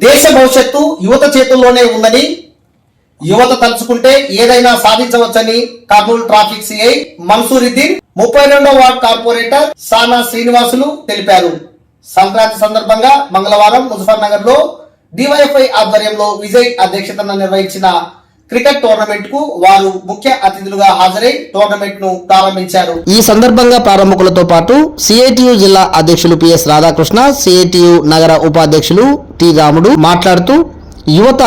దేశ భవిష్యత్తు యువత చేతుల్లోనే ఉందని యువత తలుచుకుంటే ఏదైనా సాధించవచ్చని కర్నూలు ట్రాఫిక్ సిఐ మన్సూరుద్దీన్ ముప్పై రెండో వార్డ్ కార్పొరేటర్ సానా శ్రీనివాసులు తెలిపారు. సంక్రాంతి సందర్భంగా మంగళవారం ముజఫర్ నగర్లో డివైఎఫ్ఐ ఆధ్వర్యంలో విజయ్ అధ్యక్షతన నిర్వహించిన క్రికెట్ టోర్నమెంట్కు వారు ముఖ్య అతిథులుగా హాజరై టోర్నమెంట్ను ప్రారంభించారు. ఈ సందర్భంగా ప్రారంభకులతో పాటు సిఐటియు జిల్లా అధ్యక్షులు పిఎస్ రాధాకృష్ణ సిఐటియు నగర ఉపాధ్యక్షులు టి రాముడు మాట్లాడుతూ యువత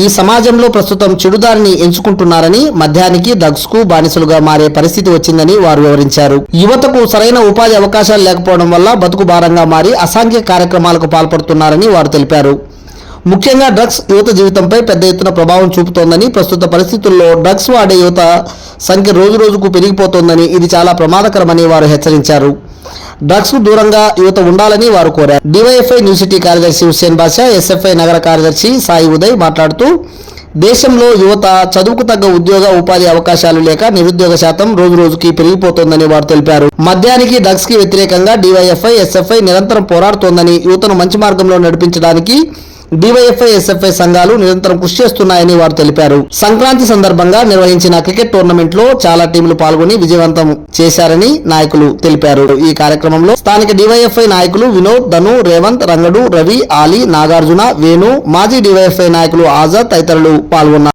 ఈ సమాజంలో ప్రస్తుతం చెడుదారిని ఎంచుకుంటున్నారని మద్యానికి డ్రగ్స్కు బానిసలుగా మారే పరిస్థితి వచ్చిందని వారు వివరించారు. యువతకు సరైన ఉపాధి అవకాశాలు లేకపోవడం వల్ల బతుకు భారంగా మారి అసాంఘిక కార్యక్రమాలకు పాల్పడుతున్నారని వారు తెలిపారు. ముఖ్యంగా డ్రగ్స్ యువత జీవితంపై పెద్ద ఎత్తున ప్రభావం చూపుతోందని ప్రస్తుత పరిస్థితుల్లో డ్రగ్స్ వాడే యువత సంఖ్య రోజు రోజుకు పెరిగిపోతోందని ఇది చాలా ప్రమాదకరమని వారు హెచ్చరించారు. డ్రగ్స్కు దూరంగా యువత ఉండాలని వారు కోరారు. డివైఎఫ్ఐ న్యూ సిటీ కార్యదర్శి హుస్సేన్ బాషా ఎస్ఎఫ్ఐ నగర కార్యదర్శి సాయి ఉదయ్ మాట్లాడుతూ దేశంలో యువత చదువుకు తగ్గ ఉద్యోగ ఉపాధి అవకాశాలు లేక నిరుద్యోగ శాతం రోజు రోజుకి పెరిగిపోతోందని వారు తెలిపారు. మద్యానికి డ్రగ్స్కి వ్యతిరేకంగా డివైఎఫ్ఐ ఎస్ఎఫ్ఐ నిరంతరం పోరాడుతోందని యువతను మంచి మార్గంలో నడిపించడానికి డివైఎఫ్ఐ ఎస్ఎఫ్ఐ సంఘాలు నిరంతరం కృషి చేస్తున్నాయని వారు తెలిపారు. సంక్రాంతి సందర్భంగా నిర్వహించిన క్రికెట్ టోర్నమెంట్లో చాలా టీంలు పాల్గొని విజయవంతం చేశారని నాయకులు తెలిపారు. ఈ కార్యక్రమంలో స్థానిక డివైఎఫ్ఐ నాయకులు వినోద్ ధను రేవంత్ రంగడు రవి ఆలీ నాగార్జున వేణు మాజీ డివైఎఫ్ఐ నాయకులు ఆజాద్ తదితరులు పాల్గొన్నారు.